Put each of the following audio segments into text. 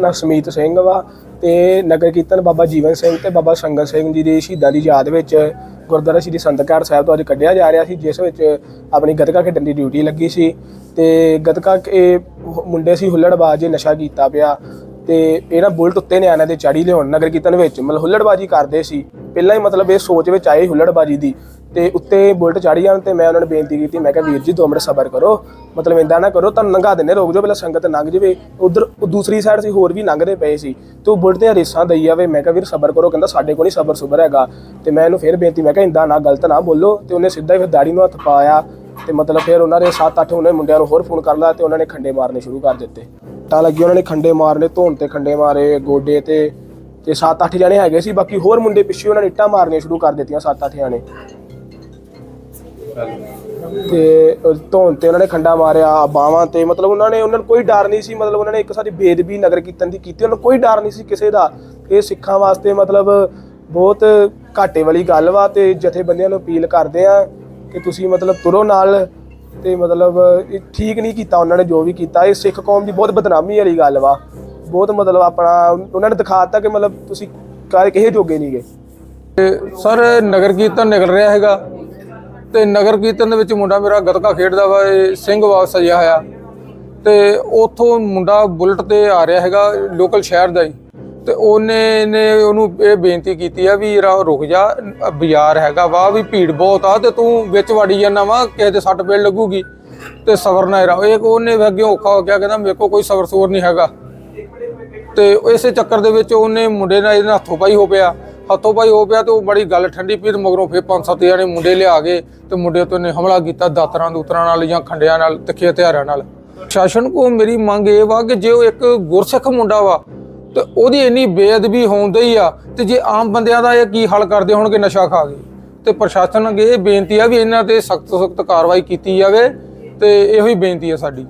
ਆਪਣਾ ਸਮੀਤ ਸਿੰਘ ਵਾ ਤੇ ਨਗਰ ਕੀਰਤਨ ਬਾਬਾ ਜੀਵਨ ਸਿੰਘ ਤੇ ਬਾਬਾ ਸੰਗਤ ਸਿੰਘ ਜੀ ਦੀ ਸ਼ਹੀਦਾਂ ਦੀ ਯਾਦ ਵਿੱਚ ਗੁਰਦੁਆਰਾ ਸ਼੍ਰੀ ਸੰਤਕਾਰ ਸਾਹਿਬ ਤੋਂ ਅੱਜ ਕੱਢਿਆ ਜਾ ਰਿਹਾ ਸੀ, ਜਿਸ ਵਿੱਚ ਆਪਣੀ ਗੱਤਕਾ ਖੇਡਣ ਦੀ ਡਿਊਟੀ ਲੱਗੀ ਸੀ ਤੇ ਗੱਤਕਾ ਇਹ ਮੁੰਡੇ ਸੀ ਹੁੱਲੜਬਾਜ਼ ਨਸ਼ਾ ਕੀਤਾ ਪਿਆ ਤੇ ਇਹ ਨਾ ਬੁਲਟ ਉੱਤੇ ਨਿਆਣਿਆਂ ਦੇ ਚਾੜੀ ਲਿਆਉਣ, ਨਗਰ ਕੀਰਤਨ ਵਿੱਚ ਮਤਲਬ ਹੁੱਲੜਬਾਜੀ ਕਰਦੇ ਸੀ। ਪਹਿਲਾਂ ਹੀ ਮਤਲਬ ਇਹ ਸੋਚ ਵਿੱਚ ਆਏ ਹੁੱਲੜਬਾਜੀ ਦੀ। ਤੇ ਉੱਤੇ ਬੁਲਟ ਚਾੜੀ ਜਾਣ ਤੇ ਮੈਂ ਉਹਨਾਂ ਨੂੰ ਬੇਨਤੀ ਕੀਤੀ, ਮੈਂ ਕਿਹਾ, ਵੀਰ ਜੀ, ਦੋ ਮਿੰਟ ਸਬਰ ਕਰੋ। ਮਤਲਬ ਇੰਦਾ ਨਾ ਕਰੋ, ਤੁਹਾਨੂੰ ਲੰਘਾ ਦਿੰਨੇ ਰੋਕ ਜਾਓ ਪਹਿਲਾਂ ਸੰਗਤ ਲੰਘ ਜਾਵੇ, ਉਧਰ ਦੂਸਰੀ ਸਾਈਡ ਸੀ, ਹੋਰ ਵੀ ਲੰਘਦੇ ਪਏ ਸੀ। ਤੇ ਉਹ ਬੁਲਟ ਤੇ ਰੇਸਾਂ ਦਈ ਜਾਵੇ। ਮੈਂ ਕਿਹਾ, ਵੀਰ, ਸਬਰ ਕਰੋ, ਕਹਿੰਦਾ, ਸਾਡੇ ਕੋਲ ਨਹੀਂ ਸਬਰ ਸੁਬਰ ਹੈਗਾ। ਤੇ ਮੈਂ ਇਹਨੂੰ ਫਿਰ ਬੇਨਤੀ, ਮੈਂ ਕਿਹਾ ਇੰਦਾ ਨਾ, ਗਲਤ ਨਾ ਬੋਲੋ। ਤੇ ਉਹਨੇ ਸਿੱਧਾ ਹੀ ਫਿਰ ਦਾੜੀ ਨੂੰ ਹੱਥ ਪਾਇਆ ਤੇ ਮਤਲਬ ਫਿਰ ਉਹਨਾਂ ਦੇ 7-8 ਉਹਨੇ ਮੁੰਡਿਆਂ ਨੂੰ ਹੋਰ ਫੋਨ ਕਰ ਲਿਆ ਤੇ ਉਹਨਾਂ ਨੇ ਖੰਡੇ ਮਾਰਨੇ ਸ਼ੁਰੂ ਕਰ ਦਿੱਤੇ। ਤਾਂ ਲੱਗੀ ਉਹਨਾਂ ਨੇ ਖੰਡੇ ਮਾਰਨੇ, ਧੋਣ ਤੇ ਖੰਡੇ ਮਾਰੇ, ਗੋਡੇ ਤੇ ਤੇ 7-8 ਜਣੇ ਹੈਗੇ ਸੀ, ਬਾਕੀ ਹੋਰ ਮੁੰਡੇ ਪਿੱਛੇ ਉਹਨਾਂ ਨੇ ਇੱਟਾਂ ਮਾਰਨੀਆਂ ਸ਼ੁਰੂ ਕਰ ਦਿੱਤੀਆਂ 7-8 ਜਣੇ। ਤੇ ਧੌਣ ਤੇ ਉਹਨਾਂ ਨੇ ਖੰਡਾ ਮਾਰਿਆ, ਬਾਹਾਂ ਤੇ, ਮਤਲਬ ਉਹਨਾਂ ਨੇ, ਉਹਨਾਂ ਨੂੰ ਕੋਈ ਡਰ ਨਹੀਂ ਸੀ, ਮਤਲਬ ਉਹਨਾਂ ਨੇ ਇੱਕ ਸਾਡੀ ਬੇਦਬੀ ਨਗਰ ਕੀਰਤਨ ਦੀ ਕੀਤੀ, ਉਹਨਾਂ ਨੂੰ ਕੋਈ ਡਰ ਨਹੀਂ ਸੀ ਕਿਸੇ ਦਾ। ਇਹ ਸਿੱਖਾਂ ਵਾਸਤੇ ਮਤਲਬ ਬਹੁਤ ਘਾਟੇ ਵਾਲੀ ਗੱਲ ਵਾ ਤੇ ਜਥੇਬੰਦੀਆਂ ਨੂੰ ਅਪੀਲ ਕਰਦੇ ਆ ਕਿ ਤੁਸੀਂ ਮਤਲਬ ਤੁਰੋ ਨਾਲ ਤੇ ਮਤਲਬ ਇਹ ਠੀਕ ਨਹੀਂ ਕੀਤਾ ਉਹਨਾਂ ਨੇ ਜੋ ਵੀ ਕੀਤਾ। ਇਹ ਸਿੱਖ ਕੌਮ ਦੀ ਬਹੁਤ ਬਦਨਾਮੀ ਵਾਲੀ ਗੱਲ ਵਾ। ਬਹੁਤ ਮਤਲਬ ਆਪਣਾ, ਉਹਨਾਂ ਨੇ ਦਿਖਾ ਦਿੱਤਾ ਕਿ ਮਤਲਬ ਤੁਸੀਂ ਕਾਹਦੇ ਕਿਸੇ ਜੋਗੇ ਨਹੀਂ ਗਏ ਸਰ, ਨਗਰ ਕੀਰਤਨ ਨਿਕਲ ਰਿਹਾ ਹੈਗਾ। ਤੇ ਨਗਰ ਕੀਰਤਨ ਦੇ ਵਿੱਚ ਮੁੰਡਾ ਮੇਰਾ ਗੱਤਕਾ ਖੇਡਦਾ ਵਾ, ਇਹ ਸਿੰਘ ਵਾਲ ਸਜਿਆ ਹੋਇਆ। ਤੇ ਉਥੋਂ ਮੁੰਡਾ ਬੁਲਟ ਤੇ ਆ ਰਿਹਾ ਹੈਗਾ ਲੋਕਲ ਸ਼ਹਿਰ ਦਾ ਹੀ। ਤੇ ਉਹਨੇ, ਨੇ ਉਹਨੂੰ ਇਹ ਬੇਨਤੀ ਕੀਤੀ ਆ ਵੀ ਰਾ ਰੁਕ ਜਾ, ਬਾਜ਼ਾਰ ਹੈਗਾ ਵਾ, ਵੀ ਭੀੜ ਬਹੁਤ ਆ ਤੇ ਤੂੰ ਵਿੱਚ ਵੜੀ ਜਾਂਦਾ ਵਾ, ਕਿਸੇ ਦੇ ਸੱਟ ਪੇੜ ਲੱਗੂਗੀ। ਤੇ ਸਬਰ ਨਾ ਰਹਾ। ਇਹ ਉਹਨੇ ਅੱਗੇ ਔਖਾ ਹੋ ਗਿਆ, ਕਹਿੰਦਾ ਮੇਰੇ ਕੋਲ ਕੋਈ ਸਬਰ ਸੂਰ ਨਹੀਂ ਹੈਗਾ। ਤੇ ਇਸੇ ਚੱਕਰ ਦੇ ਵਿੱਚ ਉਹਨੇ ਮੁੰਡੇ ਨਾਲ ਇਹਦੇ ਨਾਲ ਹੱਥੋਂ ਪਾਈ ਹੋ ਪਿਆ। ਹੱਥੋਂ ਪਾਈ ਹੋ ਪਿਆ ਤੇ ਉਹ ਬੜੀ ਗੱਲ ਠੰਡੀ ਪੀਰ ਮਗਰੋਂ ਫੇਰ ਪੰਜ ਸੱਤ ਜਣੇ ਮੁੰਡੇ ਲਿਆ ਗਏ ਤੇ ਮੁੰਡੇ ਤੋਂ ਨੇ ਹਮਲਾ ਕੀਤਾ ਦਾਤਰਾਂ ਦੂਤਰਾਂ ਨਾਲ ਜਾਂ ਖੰਡਿਆਂ ਨਾਲ ਤਿੱਖੇ ਹਥਿਆਰਾਂ ਨਾਲ। ਸ਼ਾਸਨ ਕੋ ਮੇਰੀ ਮੰਗ ਇਹ ਵਾ ਕਿ ਜੇ ਉਹ ਇੱਕ ਗੁਰਸਿੱਖ ਮੁੰਡਾ ਵਾ ਤੇ ਉਹਦੀ ਇੰਨੀ ਬੇਅਦਬੀ ਹੋਉਂਦੀ ਆ ਤੇ ਜੇ ਆਮ ਬੰਦਿਆਂ ਦਾ ਇਹ ਕੀ ਹੱਲ ਕਰਦੇ ਹੋਣਗੇ, ਨਸ਼ਾ ਖਾ ਕੇ। ਤੇ ਪ੍ਰਸ਼ਾਸਨ ਅੱਗੇ ਇਹ ਬੇਨਤੀ ਆ ਵੀ ਇਹਨਾਂ ਤੇ ਸਖਤ ਸਖਤ ਕਾਰਵਾਈ ਕੀਤੀ ਜਾਵੇ ਤੇ ਇਹੋ ਹੀ ਬੇਨਤੀ ਆ ਸਾਡੀ।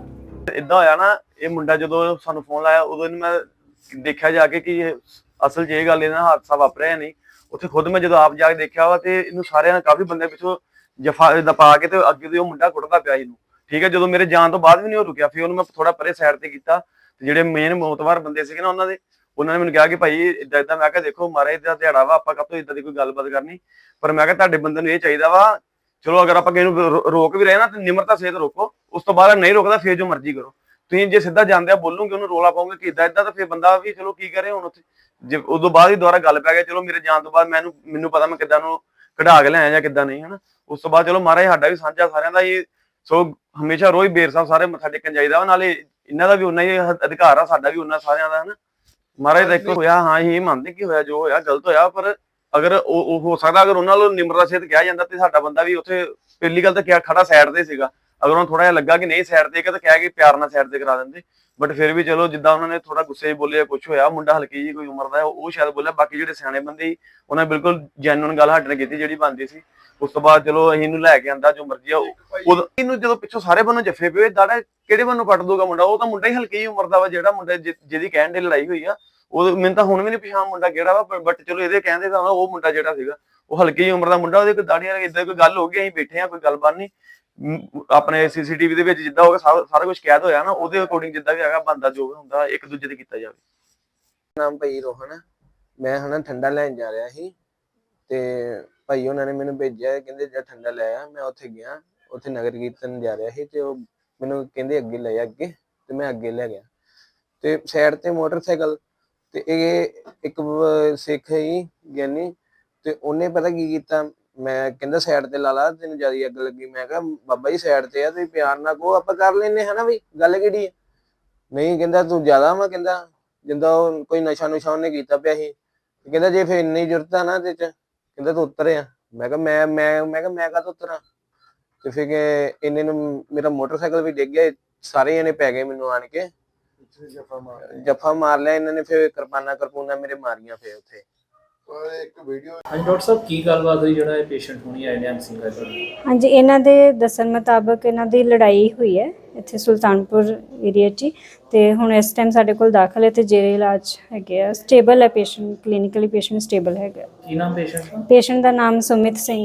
ਇਦਾਂ ਹੋਇਆ ਨਾ, ਇਹ ਮੁੰਡਾ ਜਦੋਂ ਸਾਨੂੰ ਫੋਨ ਲਾਇਆ, ਉਦੋਂ ਮੈਂ ਦੇਖਿਆ ਜਾ ਕੇ ਕਿ ਇਹ ਅਸਲ ਜੇ ਗੱਲ ਇਹਨਾਂ ਹਾਦਸਾ ਵਾਪਰਿਆ ਨਹੀਂ। ਉੱਥੇ ਖੁਦ ਮੈਂ ਜਦੋਂ ਆਪ ਜਾ ਕੇ ਦੇਖਿਆ ਵਾ ਤੇ ਇਹਨੂੰ ਸਾਰਿਆਂ ਨੇ ਕਾਫੀ ਬੰਦੇ ਪਿੱਛੋਂ ਜਫਾ ਦਾ ਪਾ ਕੇ ਤੇ ਅੱਗੇ ਦੇ ਉਹ ਮੁੰਡਾ ਕੁੱਟਦਾ ਪਿਆ ਸੀ ਇਹਨੂੰ। ਠੀਕ ਹੈ, ਜਦੋਂ ਮੇਰੇ ਜਾਣ ਤੋਂ ਬਾਅਦ ਵੀ ਨਹੀਂ ਉਹ ਰੁਕਿਆ, ਫਿਰ ਉਹਨੂੰ ਮੈਂ ਥੋੜਾ ਪਰੇ ਸਾਈਡ ਤੇ ਕੀਤਾ। ਤੇ ਜਿਹੜੇ ਮੇਨ ਮੋਤਵਾਰ ਬੰਦੇ ਸੀਗੇ ਨਾ ਉਹਨਾਂ ਦੇ, ਉਹਨਾਂ ਨੇ ਮੈਨੂੰ ਕਿਹਾ ਕਿ ਭਾਈ ਇਦਾਂ ਇਦਾਂ ਮੈਂ ਕਿਹਾ, ਦੇਖੋ ਮਾਰੇ ਦਾ ਦਿਹਾੜਾ ਵਾ, ਆਪਾਂ ਕਾਹਤੋਂ ਇਦਾਂ ਦੀ ਕੋਈ ਗੱਲਬਾਤ ਕਰਨੀ? ਪਰ ਮੈਂ ਕਿਹਾ ਤੁਹਾਡੇ ਬੰਦੇ ਨੂੰ ਇਹ ਚਾਹੀਦਾ ਵਾ, ਚਲੋ ਅਗਰ ਆਪਾਂ ਕਿਸੇ ਨੂੰ ਰੋ- ਰੋਕ ਵੀ ਰਹੇ ਨਾ ਤੇ ਨਿਮਰਤਾ ਸਹਿਤ ਰੋਕੋ, ਉਸ ਤੋਂ ਬਾਅਦ ਨਹੀਂ ਰੋਕਦਾ, ਫੇਰ ਜੋ ਮਰਜ਼ੀ ਕਰੋ। ਤੁਸੀਂ ਜੇ ਸਿੱਧਾ ਜਾਂਦੇ ਆ ਬੋਲੂਗੇ ਉਹਨੂੰ ਰੋਲਾ ਪਾਉਂਗੇ ਕਿ ਇਦਾਂ ਇਦਾਂ ਤਾਂ ਫੇਰ ਬੰਦਾ ਵੀ ਚਲੋ ਕੀ ਕਰੇ ਹੁਣ ਉੱਥੇ। ਜੇ ਉਦੋਂ ਬਾਅਦ ਹੀ ਦੁਬਾਰਾ ਗੱਲ ਪੈ ਗਿਆ ਚਲੋ ਮੇਰੇ ਜਾਣ ਤੋਂ ਬਾਅਦ ਮੈਨੂੰ ਮੈਨੂੰ ਪਤਾ ਮੈਂ ਕਿੱਦਾਂ ਨੂੰ ਕਢਾ ਕੇ ਲਿਆਇਆ ਜਾਂ ਕਿੱਦਾਂ ਨਹੀਂ ਹਨਾ। ਉਸ ਤੋਂ ਬਾਅਦ ਚਲੋ ਮਹਾਰਾਜ ਸਾਡਾ ਵੀ ਸਾਂਝਾ ਸਾਰਿਆਂ ਦਾ ਇਹ ਸੋ ਹਮੇਸ਼ਾ ਰੋਜ਼ ਬੇਰ ਸਾਹਿਬ ਸਾਰੇ ਮੱਥਾ ਟੇਕਣ ਜਾਈਦਾ ਨਾਲੇ ਇਹਨਾਂ ਦਾ ਵੀ ਉਨਾ ਹੀ ਅਧਿਕਾਰ ਆ ਸਾਡਾ ਵੀ ਉਨਾ ਸਾਰਿਆਂ ਦਾ ਹਨਾ। ਮਹਾਰਾਜ ਦਾ ਇੱਕ ਹੋਇਆ ਹਾਂ ਇਹ ਮੰਨਦੇ ਕਿ ਹੋਇਆ ਜੋ ਹੋਇਆ ਗਲਤ ਹੋਇਆ ਪਰ ਅਗਰ ਉਹ ਹੋ ਸਕਦਾ ਅਗਰ ਉਹਨਾਂ ਨੂੰ ਨਿਮਰਤਾ ਸਹਿਤ ਕਿਹਾ ਜਾਂਦਾ ਤੇ ਸਾਡਾ ਬੰਦਾ ਵੀ ਉੱਥੇ ਪਹਿਲੀ ਗੱਲ ਤਾਂ ਕਿਹਾ ਖੜਾ ਸਾਈਡ ਤੇ ਸੀਗਾ। ਅਗਰ ਉਹਨੂੰ ਥੋੜਾ ਜਿਹਾ ਲੱਗਾ ਕਿ ਨਹੀਂ ਸਾਈਡ ਤੇ ਕਿ ਤਾਂ ਕਹਿ ਕੇ ਪਿਆਰ ਨਾਲ ਸਾਈਡ ਤੇ ਕਰਾ ਦਿੰਦੇ ਬਟ ਫਿਰ ਵੀ ਚਲੋ ਜਿੱਦਾਂ ਉਹਨਾਂ ਨੇ ਥੋੜਾ ਗੁੱਸੇ 'ਚ ਬੋਲੇ ਕੁਝ ਹੋਇਆ ਮੁੰਡਾ ਹਲਕੀ ਜੀ ਕੋਈ ਉਮਰ ਦਾ ਉਹ ਸ਼ਾਇਦ ਬੋਲਿਆ ਬਾਕੀ ਜਿਹੜੇ ਸਿਆਣੇ ਬੰਦੇ ਸੀ ਉਹਨਾਂ ਨੇ ਬਿਲਕੁਲ ਜੈਨੂਨ ਗੱਲ ਨਾਲ ਕੀਤੀ ਜਿਹੜੀ ਬਣਦੀ ਸੀ। ਉਸ ਤੋਂ ਬਾਅਦ ਚਲੋ ਅਸੀਂ ਇਹਨੂੰ ਲੈ ਕੇ ਆਂਦਾ ਜੋ ਮਰਜ਼ੀ ਆ ਉਹ- ਇਹਨੂੰ ਜਦੋਂ ਪਿੱਛੋਂ ਸਾਰੇ ਬੰਨੋਂ ਜੱਫੇ ਪਏ ਦਾੜਾ ਕਿਹੜੇ ਬੰਨੋਂ ਕੱਟ ਦੂਗਾ ਮੁੰਡਾ? ਉਹ ਤਾਂ ਮੁੰਡਾ ਹੀ ਹਲਕੀ ਉਮਰ ਦਾ ਵਾ ਜਿਹੜਾ ਮੁੰਡਾ ਜਿਹਦੀ ਕਹਿਣ ਦੀ ਲੜਾਈ ਹੋਈ ਆ। ਉਹ ਮੈਨੂੰ ਤਾਂ ਹੁਣ ਵੀ ਨਹੀਂ ਪਛਾਣ ਮੁੰਡਾ ਕਿਹੜਾ ਵਾ ਬਟ ਚਲੋ ਇਹਦੇ ਕਹਿੰਦੇ ਤਾਂ ਉਹ ਮੁੰਡਾ ਜਿਹੜਾ ਸੀਗਾ ਉਹ ਹਲਕੀ ਉਮਰ ਦਾ ਮੁੰਡਾ ਉਹਦੇ ਕੋਈ ਦਾੜੀਆਂ ਇਦਾਂ ਕੋਈ ਗੱਲ ਹੋ ਗਈ ਅਸੀਂ ਬੈਠੇ ਆ ਕੋਈ ਗੱਲਬਾਤ ਨਹੀਂ। ਆਪਣੇ ਸੀਸੀਟੀਵੀ ਦੇ ਵਿੱਚ ਜਿੱਦਾਂ ਹੋਗਾ ਸਾਰਾ ਕੁਝ ਕੈਦ ਹੋਇਆ ਨਾ, ਉਹਦੇ ਅਕੋਰਡਿੰਗ ਜਿੱਦਾਂ ਵੀ ਹੈਗਾ ਬੰਦਾ ਜੋ ਵੀ ਹੁੰਦਾ, ਇੱਕ ਦੂਜੇ ਤੇ ਕੀਤਾ ਜਾਵੇ। ਨਾਮ ਭਾਈ ਰੋਹਨ ਮੈਂ ਹਨਾ ਠੰਡਾ ਲੈਣ ਜਾ ਰਿਹਾ ਸੀ ਤੇ ਭਾਈ ਉਹਨਾਂ ਨੇ ਮੈਨੂੰ ਭੇਜਿਆ, ਕਹਿੰਦੇ ਜਾ ਠੰਡਾ ਲੈ ਆ, ਮੈਂ ਉੱਥੇ ਗਿਆ, ਉੱਥੇ ਨਗਰ ਕੀਰਤਨ ਜਾ ਰਿਹਾ ਸੀ ਤੇ ਉਹ ਮੈਨੂੰ ਕਹਿੰਦੇ ਅੱਗੇ ਲੈ ਆ ਅੱਗੇ, ਤੇ ਮੈਂ ਅੱਗੇ ਲੈ ਗਿਆ। ਤੇ ਸਾਈਡ ਤੇ ਮੋਟਰਸਾਈਕਲ, ਤੇ ਇਹ ਇੱਕ ਸਿੱਖ ਹੀ ਗਿਆਨੀ, ਤੇ ਉਹਨੇ ਪਤਾ ਕੀ ਕੀਤਾ? ਮੈਂ ਕਹਿੰਦਾ ਸਾਈਡ ਤੇ ਲਾ ਲਾ ਤੈਨੂੰ ਜ਼ਿਆਦਾ ਅੱਗ ਲੱਗੀ। ਮੈਂ ਕਿਹਾ ਬਾਬਾ ਜੀ ਸਾਈਡ ਤੇ ਆ ਤੁਸੀਂ ਪਿਆਰ ਨਾਲ ਕਹੋ ਆਪਾਂ ਕਰ ਲੈਨੇ ਹਨਾ ਵੀ ਗੱਲ ਕਿਹੜੀ ਹੈ ਨਹੀਂ ਕਹਿੰਦਾ ਤੂੰ ਜ਼ਿਆਦਾ ਵਾ ਕਹਿੰਦਾ। ਜਿੰਦਾ ਕੋਈ ਨਸ਼ਾ ਨੁਸ਼ਾ ਉਹਨੇ ਕੀਤਾ ਪਿਆ ਸੀ। ਤੇ ਕਹਿੰਦਾ ਜੇ ਫੇਰ ਇੰਨੀ ਜ਼ਰੂਰਤ ਆ ਨਾ ਤੇ ਚ ਕਹਿੰਦਾ ਤੂੰ ਉਤਰ ਆ ਮੈਂ ਕਿਹਾ ਮੈਂ ਮੈਂ ਮੈਂ ਕਿਹਾ ਮੈਂ ਕਾ ਉਤਰਾਂ? ਤੇ ਫਿਰ ਕਿ ਇੰਨੇ ਨੂੰ ਮੇਰਾ ਮੋਟਰਸਾਈਕਲ ਵੀ ਡਿੱਗ ਗਿਆ ਸਾਰੇ ਜਣੇ ਪੈ ਗਏ ਮੈਨੂੰ ਆਣ ਕੇ। ਜੱਫਾ ਮਾਰ ਲਿਆ ਇਹਨਾਂ ਨੇ ਫਿਰ ਕਿਰਪਾਨਾ ਕਰਪੂਨਾ ਮੇਰੇ ਮਾਰੀਆਂ ਫੇਰ ਉੱਥੇ। ਹਾਂਜੀ ਡਾਕਟਰ ਸਾਹਿਬ ਕੀ ਗੱਲਬਾਤ ਹੋਈ ਜਿਹੜਾ ਇਹ ਪੇਸ਼ੈਂਟ ਹੁਣੀ ਆਏ ਨੇ ਐਮਸੀ ਦਾ ਹਾਂਜੀ ਇਹਨਾਂ ਦੇ ਦੱਸਣ ਮੁਤਾਬਕ ਇਹਨਾਂ ਦੀ ਲੜਾਈ ਹੋਈ ਹੈ ਇੱਥੇ ਸੁਲਤਾਨਪੁਰ ਏਰੀਆ 'ਚ ਤੇ ਹੁਣ ਇਸ ਟਾਈਮ ਸਾਡੇ ਕੋਲ ਦਾਖਲ ਹੈ ਤੇ ਜੇਰੇ ਇਲਾਜ ਹੈਗੇ ਆ। ਸਟੇਬਲ ਹੈ ਪੇਸ਼ੈਂਟ ਕਲੀਨਿਕਲੀ ਪੇਸ਼ੈਂਟ ਸਟੇਬਲ ਹੈਗਾ। ਕੀ ਨਾਮ ਪੇਸ਼ੈਂਟ ਦਾ? ਪੇਸ਼ੈਂਟ ਦਾ ਨਾਮ ਸੁਮਿਤ ਸਿੰਘ